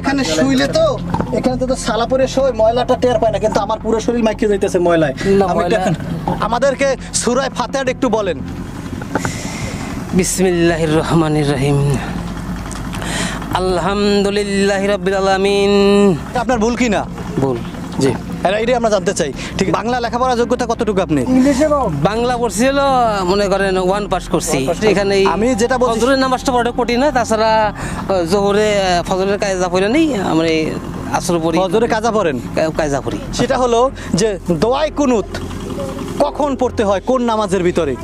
এখানে শুইলে তো এখানে তো সালা পরে শোয় ময়লাটা টের পায় না কিন্তু আমার পুরো শরীর মাইকে যাইতেছে ময়লায়। আমি দেখেন আমাদেরকে সুরায় ফাতিহা একটু বলেন। বিসমিল্লাহির রহমানির রহিম। আলহামদুলিল্লাহ রাব্বিল আলামিন। আপনার ভুল কি না? ভুল জি। এটাই আমরা জানতে চাই। ঠিক বাংলা লেখাপড়া যোগ্যতা কতটুকু আপনি? বাংলা। পড়ছিল মনে করেন ওয়ান পাস করছি। এখানে আমি যেটা বলছি- ফজরের নামাজটা পড়ে কঠিন না তাছাড়া জোহরে ফজরের কায়দা পড়ে নেই আমরা এই আসর পড়ি। হজরে কাজা পড়েন? কা- কায়দা পড়ি। সেটা হলো যে দোয়াই কুনুত কখন পড়তে হয় কোন নামাজের ভিতরে?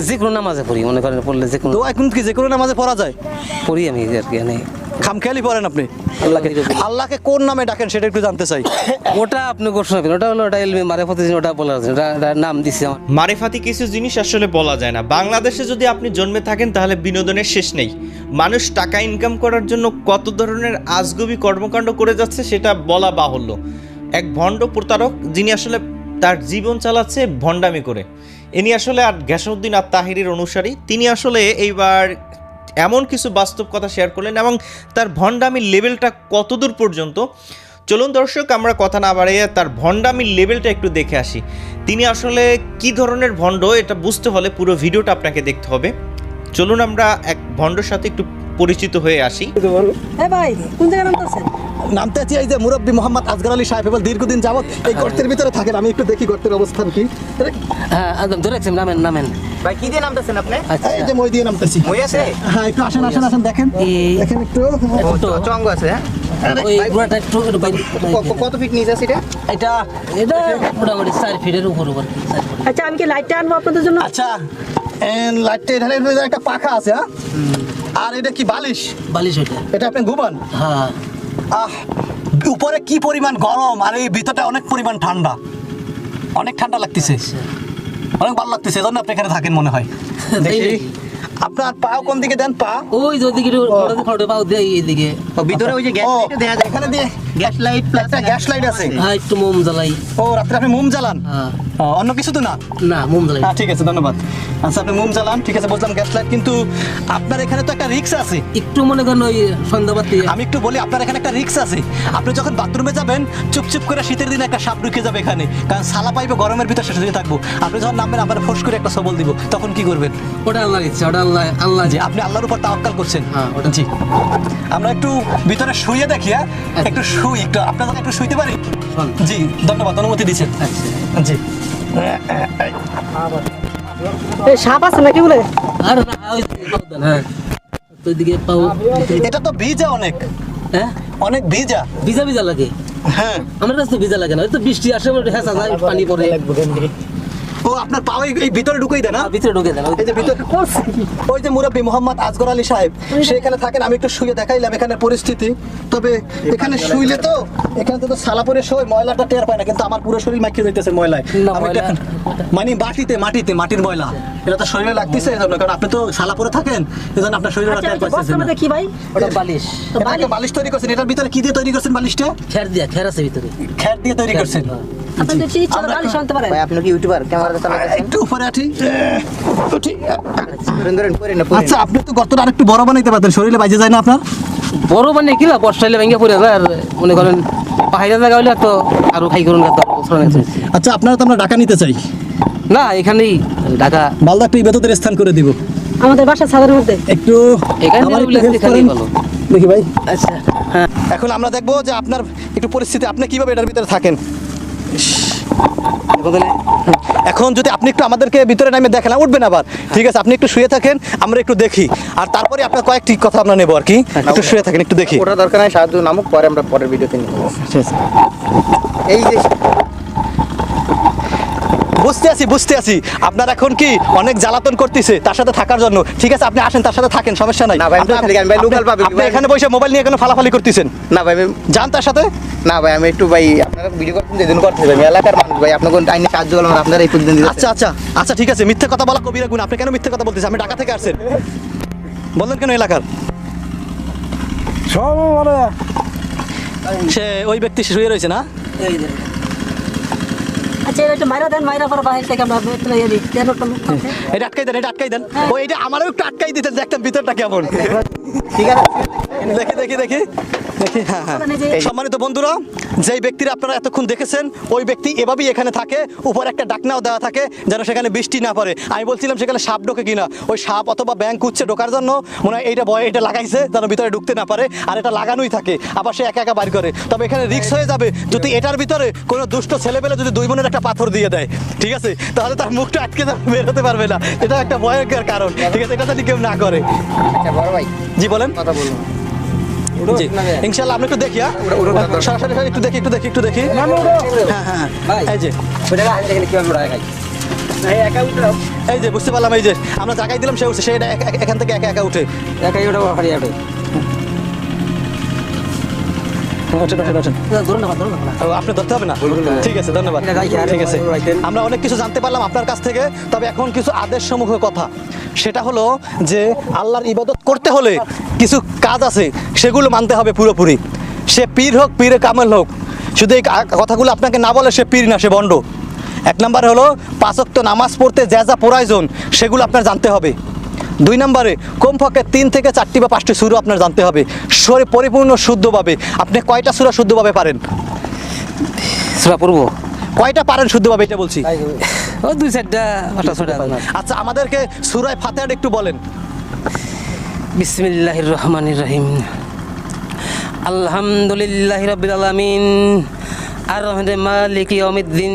যে কোনো নামাজে পড়ি মনে করেন পড়লে যে কোনো দোয়াই কুনুত কি যে কোনো নামাজে পড়া যায়? পড়ি আমি আর কি খামখেয়ালি পড়েন আপনি। আল্লাহকে আল্লাহকে কোন নামে ডাকেন সেটা একটু জানতে চাই। ওটা আপনি ঘোষণা ওটা হলো ওটা এলমি মারে প্রতিদিন ওটা বলা ওটা নাম দিছি আমার। মারেফাতি কিছু জিনিস আসলে বলা যায় না। বাংলাদেশে যদি আপনি জন্মে থাকেন তাহলে বিনোদনের শেষ নেই। মানুষ টাকা ইনকাম করার জন্য কত ধরনের আজগবি কর্মকাণ্ড করে যাচ্ছে সেটা বলা বাহুল্য। এক ভণ্ড প্রতারক যিনি আসলে তার জীবন চালাচ্ছে ভণ্ডামি করে। ইনি আসলে আর গ্যাসউদ্দিন আর তাহিরের অনুসারী। তিনি আসলে এইবার এমন কিছু বাস্তব কথা শেয়ার করলেন এবং তার ভণ্ডামির লেভেলটা কতদূর পর্যন্ত? চলুন দর্শক, আমরা কথা না বাড়িয়ে তার ভণ্ডামির লেভেলটা একটু দেখে আসি। তিনি আসলে কি ধরনের ভণ্ড, এটা বুঝতে হলে পুরো ভিডিওটা আপনাকে দেখতে হবে। চলুন আমরা এক ভণ্ডর সাথে একটু পরিচিত হয়ে আসি। এ ভাই কোন জায়গায় নামতেছেন? নামতে আছি এই যে মুরব্বী মোহাম্মদ আজগর আলী সাহেব এবার দীর্ঘদিন যাবত এই গর্তের ভিতরে থাকেন। আমি একটু দেখি গর্তের অবস্থান কি। হ্যাঁ একদম ধরে রাখছি, নামেন নামেন। ভাই কি দিয়ে নামতেছেন আপনি? আচ্ছা। এই যে মই দিয়ে নামতেছি। মই আছে? হ্যাঁ একটু আসেন আসেন আসেন দেখেন। দেখেন একটু। চঙ্গ আছে হ্যাঁ? কত ফিট নিচে আছে এটা? এটা এটা মোটামুটি চার ফিটের উপর। আচ্ছা আমি কি লাইটটা আনব আপনাদের জন্য? আচ্ছা এন লাইটটা এখানে একটা পাখা আছে হ্যাঁ? আর এটা কি বালিশ? বালিশ এটা এটা আপনি ঘুমান? হ্যাঁ। আহ উপরে কি পরিমাণ গরম আর এই ভিতরটা অনেক পরিমাণ ঠান্ডা। অনেক ঠান্ডা লাগতেছে। অনেক ভালো লাগতেছে এজন্য আপনি এখানে থাকেন মনে হয়। দেখি। আপনার পা কোন দিকে দেন? পা? ওই যে ওদিকে পা এইদিকে। ভিতরে ওই যে গ্যাস দেখা যায়। এখানে দিয়ে গ্যাস লাইট একটা গ্যাস লাইট আছে। হ্যাঁ একটু মোম জ্বালাই। ও রাত্রে আপনি মোম জ্বালান? হ্যাঁ। অন্য কিছু তো না? না মোম জ্বালাই। হ্যাঁ ঠিক আছে ধন্যবাদ। আচ্ছা আপনি মোম জ্বালান ঠিক আছে বুঝলাম গ্যাস লাইট কিন্তু আপনার এখানে তো একটা রিক্স আছে। একটু মনে করেন ওই সন্ধ্যাবাতি। আমি একটু বলি আপনার এখানে একটা রিক্স আছে। আপনি যখন বাথরুমে যাবেন চুপচুপ করে শীতের দিনে একটা সাপ ঢুকে যাবে এখানে। কারণ সালা পাইবে গরমের ভিতর শেষ হয়ে থাকব। আপনি যখন নামবেন আপনার ফোর্স করে একটা সবল দিব। তখন কি করবেন? ওটা আল্লাহর ইচ্ছা ওটা আল্লাহ আল্লাহ। জি আপনি আল্লাহর উপর তাওয়াক্কাল করছেন। হ্যাঁ, ওটা- জি। আমরা একটু ভিতরে শুয়ে দেখি হ্যাঁ? একটু শুই একটু একটু শুইতে পারি? জি ধন্যবাদ অনুমতি দিচ্ছেন। আচ্ছা জি। সাপ আছে নাকি বলে আর হ্যাঁ। এটা তো ভিজা অনেক। হ্যাঁ? অনেক ভিজা। ভিজা ভিজা লাগে? হ্যাঁ। আমার কাছে ভিজা লাগে না। তো বৃষ্টি আসে হেঁচা যায় পানি পড়ে। ও আপনার পাও এই- ভিতরে ঢুকেই দেয় না হ্যাঁ, ভিতরে ঢুকে দেন এই যে ভিতরে ওই যে মুরব্বী মোহাম্মদ আজগর আলী সাহেব সেখানে থাকেন আমি একটু শুয়ে দেখাইলাম এখানে পরিস্থিতি। তবে এখানে শুইলে তো এখানে তো সালা পরে শোয় ময়লাটা টের পায় না কিন্তু আমার পুরো শরীর মাখিয়ে যাইতেছে ময়লায়। আমি মানে মাটিতে মাটিতে মাটির ময়লা। এটা তো শরীরে লাগতেছে এই জন্য কারণ আপনি তো সালা পরে থাকেন এই জন্য আপনার শরীরে আচ্ছা টের বস্তার মধ্যে কি ভাই? ওটা বালিশ। বালিশ তৈরি করছেন এটার ভিতরে কি দিয়ে তৈরি করছেন বালিশটা? খের দিয়া খের আছে ভিতরে। খ্যার দিয়ে তৈরি করছেন। আপনি কি ইউটিউবার ক্যামেরা একটু উপরে আঠি আচ্ছা আপনি তো গর্তটা আরেকটু বড় বানাইতে পারতেন শরীরে বাজে যায় না আপনার? বড় মানে কি না বর্ষা ভেঙে পড়ে যায় আর মনে করেন জায়গা হইলে তো আরও খাই করুন। আচ্ছা আপনারা তো আমরা ডাকা নিতে চাই। না এখানেই ঢাকা। মালদা একটু ইবাদতের স্থান করে দিব। আমাদের বাসার ছাদের মধ্যে। একটু। দেখি ভাই। আচ্ছা হ্যাঁ। এখন আমরা দেখব যে আপনার একটু পরিস্থিতি আপনি কীভাবে এটার ভিতরে থাকেন। এখন যদি আপনি একটু আমাদেরকে ভিতরে নামে দেখেন না, উঠবেন আবার। ঠিক আছে আপনি একটু শুয়ে থাকেন আমরা একটু দেখি। আর তারপরে আপনার কয়েকটি কথা আমরা নেব আর কি। একটু শুয়ে থাকেন একটু দেখি। ওটা দরকার নাই সাহায্য নামুক পরে আমরা পরের ভিডিওতে নিব। এই যে বুঝতে আছি বুঝতে আছি। আপনার এখন কি অনেক জ্বালাতন করতেছে তার সাথে থাকার জন্য? ঠিক আছে আপনি আসেন তার সাথে থাকেন সমস্যা নাই। না ভাই, আমি আপনি- ভাই, এখানে বসে মোবাইল নিয়ে কেন ফালাফালি করতেছেন? না ভাই যান তার সাথে। না ভাই আমি একটু ভাই আপনারা ভিডিও করছেন যেদিন করতে ভাই এলাকার মানুষ ভাই আপনার কোন আইনে সাহায্য করলাম আপনারা এই পর্যন্ত আচ্ছা আচ্ছা আচ্ছা ঠিক আছে মিথ্যে কথা বলা কবিরা গুণ। আপনি কেন মিথ্যে কথা বলতেছেন? আমি ঢাকা থেকে আসছেন। বললেন কেন এলাকার? সব সে ওই ব্যক্তি শুয়ে রয়েছে না? আচ্ছা এটা মাইরা দেন মাইরা পরে বাহির থেকে আমরা তুলে দিই একটা এটা আটকাই দেন এটা আটকাই দেন। ও এটা আমারও একটু আটকাই দিতেন দেখতাম ভিতরটা কেমন। ঠিক আছে। দেখি দেখি দেখি। দেখি যে- সম্মানিত বন্ধুরা যেই ব্যক্তির আপনারা এতক্ষণ দেখেছেন ওই ব্যক্তি এভাবেই এখানে থাকে উপর একটা ডাকনাও দেওয়া থাকে যেন সেখানে বৃষ্টি না পড়ে। আমি বলছিলাম সেখানে সাপ ঢোকে কিনা। ওই সাপ অথবা ব্যাংক উঠছে ঢোকার জন্য মনে হয় এইটা বয় এটা লাগাইছে যেন ভিতরে ঢুকতে না পারে আর এটা লাগানোই থাকে। আবার সে একা একা বার করে। তবে এখানে রিক্স হয়ে যাবে যদি এটার ভিতরে কোনো দুষ্ট ছেলেপেলে যদি দুই বোনের একটা পাথর দিয়ে দেয় ঠিক আছে? তাহলে তার মুখটা আটকে যাবে বেরোতে পারবে না। এটা একটা ভয়ঙ্কর কারণ ঠিক আছে? এটা যদি কেউ না করে। আচ্ছা বড় ভাই। জি বলেন। কথা বলুন। জি। ইনশাল্লাহ আমরা একটু দেখি হ্যাঁ? সরাসরি সরাসরি একটু দেখি একটু দেখি একটু দেখি। হ্যাঁ হ্যাঁ এই যে। এই যে বুঝতে পারলাম এই যে আমরা জায়গায় দিলাম সে উঠছে সে এটা এক- এক- এখান থেকে একা একা উঠে। ওঠেন, ওঠেন, ওঠেন। ধরুন না ধরুন না ও, আপনি ধরতে হবে না? ঠিক আছে ধন্যবাদ। ঠিক আছে। আমরা অনেক কিছু জানতে পারলাম আপনার কাছ থেকে তবে এখন কিছু আদেশ সমূহ কথা। সেটা হলো যে আল্লাহর ইবাদত করতে হলে কিছু কাজ আছে সেগুলো মানতে হবে পুরোপুরি। সে পীর হোক পীরে কামেল হোক শুধু এই কথাগুলো আপনাকে না বলে সে পীর না সে বন্ড। এক নম্বর হলো পাঁচক্ত নামাজ পড়তে যা যা প্রয়োজন সেগুলো আপনার জানতে হবে। দুই নম্বরে কমপক্ষে তিন থেকে চারটি বা পাঁচটি সুরো আপনার জানতে হবে। শরীর পরিপূর্ণ শুদ্ধভাবে। আপনি কয়টা সুরা শুদ্ধভাবে পারেন? সুরা পড়ব? কয়টা পারেন শুদ্ধভাবে এটা বলছি? ও দুই চারটা আচ্ছা আমাদেরকে সুরায় ফাতেহাটা একটু বলেন। বিসমিল্লাহির রহমানির রহিম। আলহামদুলিল্লাহ রাব্বিল আলামিন। আর রহমানির মালিক ইয়াউমিদ্দিন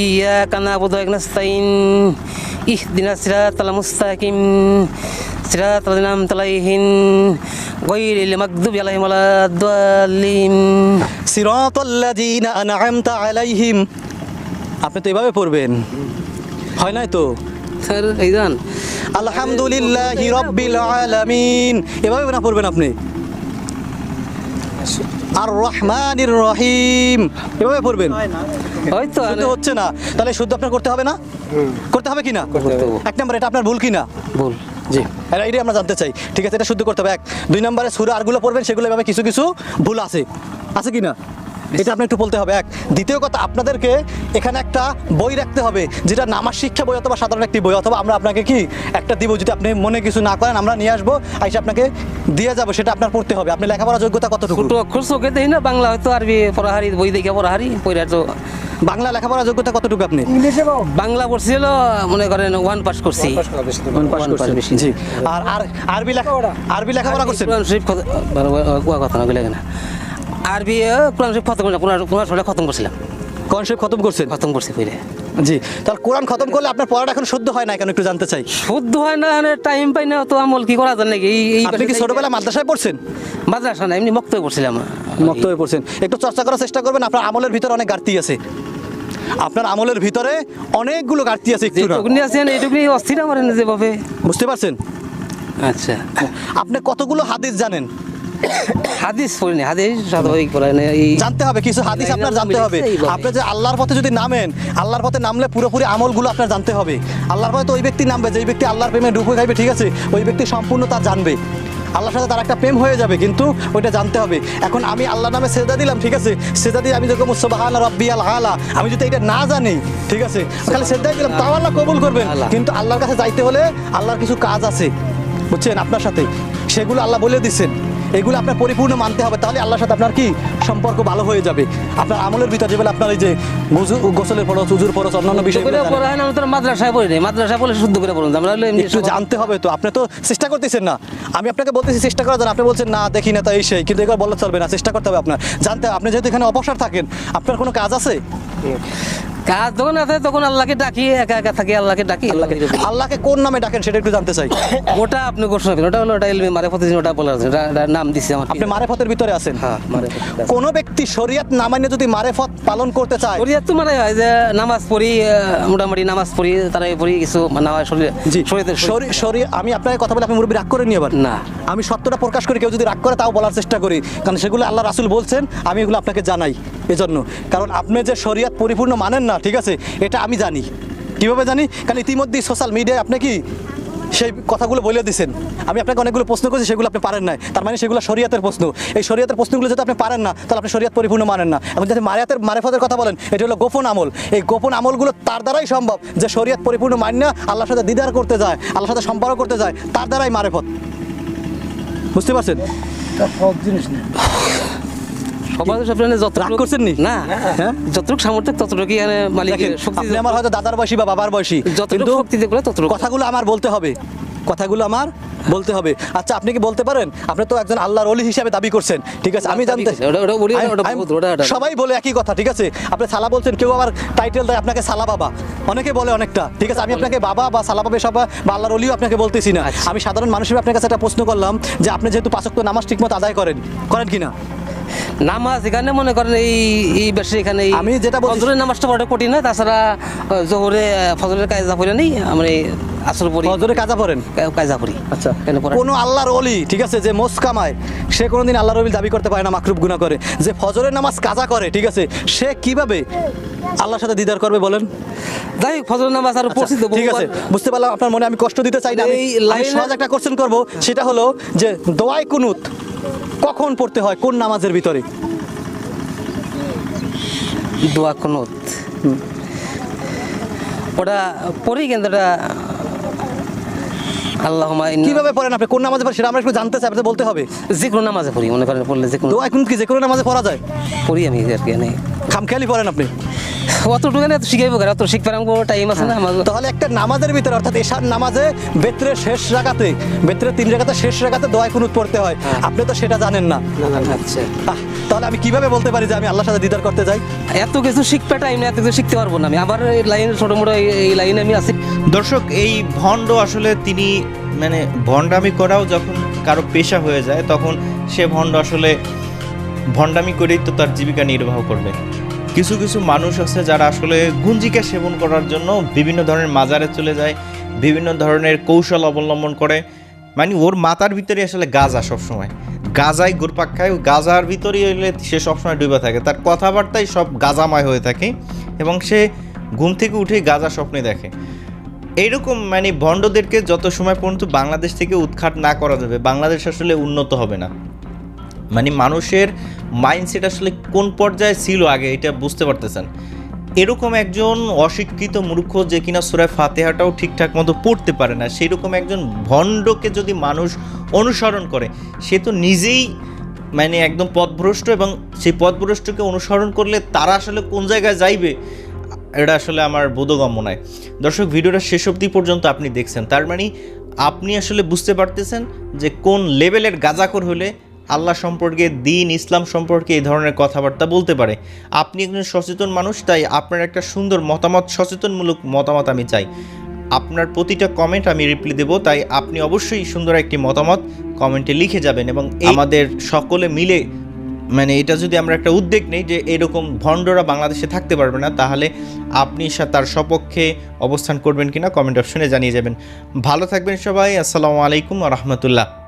ইয়াকা নাবুদু ওয়া ইয়াকা নাস্তাইন ইহদিনাস সিরাতাল মুস্তাকিম সিরাতাল লাযিনা আন'আমতা আলাইহিম গায়রিল মাগদুবি আলাইহিম সিরাতাল্লাযীনা আন'আমতা আলাইহিম। আপনি তো এভাবে পড়বেন। হয় নাই তো? স্যার এই জান। আলহামদুলিল্লাহি রাব্বিল আলামিন। এভাবে না পড়বেন আপনি? আর রহমানির রহিম। এভাবে পড়বেন? হয়তো শুদ্ধ হচ্ছে না। তাহলে শুদ্ধ আপনার করতে হবে না? করতে হবে কি না? এক নম্বর এটা আপনার ভুল কি না? ভুল জি। এটা এটাই আমরা জানতে চাই। ঠিক আছে এটা শুদ্ধ করতে হবে। এক। দুই নম্বরে সুরা আরগুলো পড়বেন সেগুলো এভাবে কিছু কিছু ভুল আছে। আছে কি না? এটা আপনি একটু বলতে হবে এক। দ্বিতীয় কথা আপনাদেরকে এখানে একটা বই রাখতে হবে যেটা নামাজ শিক্ষা বই অথবা সাধারণ একটি বই অথবা আমরা আপনাকে কি একটা দিব যদি আপনি মনে কিছু না করেন আমরা নিয়ে আসব আইসা আপনাকে দিয়ে যাব সেটা আপনার পড়তে হবে। আপনি লেখাপড়ার যোগ্যতা কতটুকু? অক্ষর চোখে দেখি না বাংলা হয়তো আরবি পড়াহারি বই দেখে পড়াহারি পড়া তো বাংলা লেখাপড়ার যোগ্যতা কতটুকু আপনি? বাংলা পড়ছি হলো মনে করেন ওয়ান পাস করছি। আর আর আরবি লেখা আরবি লেখাপড়া কুয়া কথা না বলে না আরবি কোরআন শরীফ খতম করলাম কোরআন কোরআন শরীফ খতম করছিলাম। কোরআন শরীফ খতম করছেন? খতম করছি পড়ে জি তাহলে কোরআন খতম করলে আপনার পড়াটা এখন শুদ্ধ হয় না কেন একটু জানতে চাই? শুদ্ধ হয় না টাইম পাই না তো আমল কি করা যায় নাকি? এই আপনি কি ছোটবেলায় মাদ্রাসায় পড়ছেন? মাদ্রাসা না এমনি মক্তব্য পড়ছিলাম। মক্ত হয়ে পড়ছেন। একটু চর্চা করার চেষ্টা করবেন আপনার আমলের ভিতরে অনেক ঘাটতি আছে। আপনার আমলের ভিতরে অনেকগুলো ঘাটতি আছে একটু আছেন এইটুকুনি অস্থির আমার যেভাবে। বুঝতে পারছেন? আচ্ছা। আপনি কতগুলো হাদিস জানেন? হাদিস পড়িনি হাদিস স্বাভাবিক এই জানতে হবে কিছু হাদিস আপনার জানতে হবে। আপনি যে আল্লাহর পথে যদি নামেন আল্লাহর পথে নামলে পুরোপুরি আমলগুলো আপনার জানতে হবে। আল্লাহর পথে তো ওই ব্যক্তি নামবে যেই ব্যক্তি আল্লাহর প্রেমে ডুবে খাইবে ঠিক আছে ওই ব্যক্তি সম্পূর্ণ তা জানবে। আল্লাহর সাথে তার একটা প্রেম হয়ে যাবে কিন্তু ওইটা জানতে হবে। এখন আমি আল্লাহর নামে সেজদা দিলাম ঠিক আছে সেজদা দিয়ে আমি যখন মুসবাহান রব্বি আল আলা আমি যদি এটা না জানি ঠিক আছে খালি সেজদাই দিলাম তাও আল্লাহ কবুল করবেন। কিন্তু আল্লাহর কাছে যাইতে হলে আল্লাহর কিছু কাজ আছে বুঝছেন আপনার সাথে। সেগুলো আল্লাহ বলে দিচ্ছেন। এগুলো আপনার পরিপূর্ণ মানতে হবে। তাহলে আল্লাহর সাথে আপনার কি সম্পর্ক ভালো হয়ে যাবে? আপনার আমলের ভিতরে যেগুলো আপনার এই যে গোসলের পরশ উজুর পরশ অন্যান্য। পড়া হয় না আমরা মাদ্রাসায় পড়ি নাই। মাদ্রাসায় পড়লে শুদ্ধ করে পড়ুন আমরা একটু জানতে হবে তো আপনি তো চেষ্টা করতেছেন না। আমি আপনাকে বলতেছি চেষ্টা করার জন্য। আপনি বলছেন না দেখি না তাই সেই। কিন্তু এগুলো বললে চলবে না চেষ্টা করতে হবে আপনার। জানতে হবে আপনি যেহেতু এখানে অবসর থাকেন আপনার কোনো কাজ আছে? কাজ যখন আছে তখন আল্লাহকে ডাকি একা একা থাকি আল্লাহকে ডাকি আল্লাহকে আল্লাহকে কোন নামে ডাকেন সেটা একটু জানতে চাই। ওটা আপনি ঘোষণা করেন ওটা হলো ওটা এলমি মারে প্রতিদিন ওটা বলার নাম দিছে আমার আপনি মারেফতের ভিতরে আছেন। হ্যাঁ কোন ব্যক্তি শরিয়াত না মানিয়ে যদি মারেফত পালন করতে চায়? শরীয়ত তো মানে হয় যে নামাজ পড়ি মোটামুটি নামাজ পড়ি তারাই পড়ি কিছু মানে শরীর জি। শরীয়তের শরী- শরী- আমি আপনাকে কথা বলে আপনি মুরব্বী রাগ করে নিয়ে আবার না। আমি সত্যটা প্রকাশ করি কেউ যদি রাগ করে তাও বলার চেষ্টা করি। কারণ সেগুলো আল্লাহ রাসুল বলছেন আমি এগুলো আপনাকে জানাই। এজন্য। কারণ আপনি যে শরিয়াত পরিপূর্ণ মানেন না, ঠিক আছে? এটা আমি জানি। কীভাবে জানি? কারণ ইতিমধ্যেই সোশ্যাল মিডিয়ায় আপনি কি সেই কথাগুলো বলে দিছেন। আমি আপনাকে অনেকগুলো প্রশ্ন করেছি, সেগুলো আপনি পারেন নাই। তার মানে সেগুলো শরীয়তের প্রশ্ন। এই শরীয়তের প্রশ্নগুলো যদি আপনি পারেন না, তাহলে আপনি শরীয়ত পরিপূর্ণ মানেন না। এবং যদি মারিয়াতের মারেফতের কথা বলেন, এটা হলো গোপন আমল। এই গোপন আমলগুলো তার দ্বারাই সম্ভব যে শরীয়ত পরিপূর্ণ মান্য আল্লাহর সাথে দিদার করতে যায়, আল্লাহর সাথে সম্পর্ক করতে যায়, তার দ্বারাই মারেফত। বুঝতে পারছেন? সবাই সব যত রাগ করছেন নি? না। হ্যাঁ? যতটুকু সামর্থ্য ততটুকু এখানে মালিকের শক্তি আপনি আমার হয়তো দাদার বয়সী বা বাবার বয়সী যতটুকু শক্তি দেবে ততটুকু। কথাগুলো আমার বলতে হবে। কথাগুলো আমার বলতে হবে। আচ্ছা আপনি কি বলতে পারেন? আপনি তো একজন আল্লাহর অলি হিসাবে দাবি করছেন। ঠিক আছে আমি জানতে সবাই বলে একই কথা ঠিক আছে? আপনি সালা বলছেন কেউ আবার টাইটেল দেয় আপনাকে সালা বাবা। অনেকে বলে অনেকটা ঠিক আছে? আমি আপনাকে বাবা বা সালা বাবা সব বা আল্লাহর অলিও আপনাকে বলতেছি না। আচ্ছা। আমি সাধারণ মানুষের আপনার কাছে একটা প্রশ্ন করলাম যে আপনি যেহেতু পাঁচক্ত নামাজ ঠিকমতো আদায় করেন করেন কিনা? নামাজ এখানে মনে করেন এই এই বেশি এখানে আমি যেটা ফজরের নামাজটা বড় কঠিন হয় তাছাড়া জোহরে ফজরের কায়দা পড়ে নেই আমরা আসর পড়ি। হজরে কাজা পড়েন? কা- কায়দা পড়ি। আচ্ছা। পড়া- কোনো আল্লাহর অলি ঠিক আছে যে মোস কামায় সে কোনোদিন আল্লাহর অলি দাবি করতে পারে না মাকরুব গুনাহ করে। যে ফজরের নামাজ কাজা করে ঠিক আছে সে কীভাবে আল্লাহর সাথে দিদার করবে বলেন? যাই হোক, ফজরের নামাজ আরও আচ্ছা, ঠিক আছে বুঝতে পারলাম আপনার মনে আমি কষ্ট দিতে চাই না আমি সহজ একটা কোশ্চেন করব সেটা হলো যে দোয়াই কুনুত কখন পড়তে হয়? কোন নামাজের ভিতরে? দোয়া কুনুত। ওটা পড়ি কিন্তু ওটা আল্লাহ কীভাবে পড়েন আপনি? কোন নামাজে পড়েন? সেটা আমরা একটু জানতে চাই আপনাদের বলতে হবে। যে কোনো নামাজে পড়ি মনে করেন পড়লে যে কোনো দোয়াই কুনুত কি যে কোনো নামাজে পড়া যায়? পড়ি আমি আর কি খামখেয়ালি পড়েন আপনি। অতটুকু এত শিখাইবো কেন? অত শিখতে পারব টাইম আছে না আমার তাহলে একটা নামাজের ভিতরে অর্থাৎ এশার নামাজে শেষ বেত্রে তিন জায়গাতে শেষ কুনুত পড়তে হয়। আপনি তো সেটা জানেন না। আচ্ছা। তাহলে আমি কীভাবে বলতে পারি যে আমি আল্লাহর সাথে দিদার করতে যাই? এত কিছু শিখতে টাইম না এত কিছু শিখতে পারব না আমি। আবার এই লাইন ছোট মোটো এই- এই লাইনে আমি আছি। দর্শক এই ভণ্ড আসলে তিনি মানে ভণ্ডামি করাও যখন কারও পেশা হয়ে যায় তখন সে ভণ্ড আসলে ভণ্ডামি করেই তো তার জীবিকা নির্বাহ করবে। কিছু কিছু মানুষ আছে যারা আসলে গুঞ্জিকা সেবন করার জন্য বিভিন্ন ধরনের মাজারে চলে যায়, বিভিন্ন ধরনের কৌশল অবলম্বন করে। মানে ওর মাথার ভিতরে আসলে গাজা সবসময়। গাজায় ঘুরপাক খায় গাজার ভিতরেই হলে সে সবসময় ডুবে থাকে। তার কথাবার্তাই সব গাজাময় হয়ে থাকে এবং সে ঘুম থেকে উঠেই গাজা স্বপ্নে দেখে। এইরকম মানে ভণ্ডদেরকে যত সময় পর্যন্ত বাংলাদেশ থেকে উৎখাত না করা যাবে, বাংলাদেশ আসলে উন্নত হবে না। মানে মানুষের মাইন্ডসেট আসলে কোন পর্যায়ে ছিল আগে, এটা বুঝতে পারতেছেন। এরকম একজন অশিক্ষিত মূর্খ যে কিনা সুরায় ফাতেহাটাও ঠিকঠাক মতো পড়তে পারে না সেই রকম একজন ভণ্ডকে যদি মানুষ অনুসরণ করে, সে তো নিজেই মানে একদম পথভ্রষ্ট এবং সেই পথভ্রষ্টকে অনুসরণ করলে তারা আসলে কোন জায়গায় যাইবে, এটা আসলে আমার বোধগম্য নয়। দর্শক, ভিডিওটা শেষ অবধি পর্যন্ত আপনি দেখছেন। তার মানে আপনি আসলে বুঝতে পারতেছেন যে কোন লেভেলের গাজাখোর হলে আল্লাহ সম্পর্কে, দিন ইসলাম সম্পর্কে এই ধরনের কথাবার্তা বলতে পারে। আপনি একজন সচেতন মানুষ, তাই আপনার একটা সুন্দর মতামত, সচেতনমূলক মতামত আমি চাই। আপনার প্রতিটা কমেন্ট আমি রিপ্লাই দেবো, তাই আপনি অবশ্যই সুন্দর একটি মতামত কমেন্টে লিখে যাবেন এবং আমাদের সকলে মিলে মানে এটা যদি আমরা একটা উদ্যোগ নেই যে এরকম ভণ্ডরা বাংলাদেশে থাকতে পারবে না, তাহলে আপনি তার সপক্ষে অবস্থান করবেন কিনা কমেন্ট অপশনে জানিয়ে যাবেন। ভালো থাকবেন সবাই, আসসালামু আলাইকুম রহমতুল্লাহ।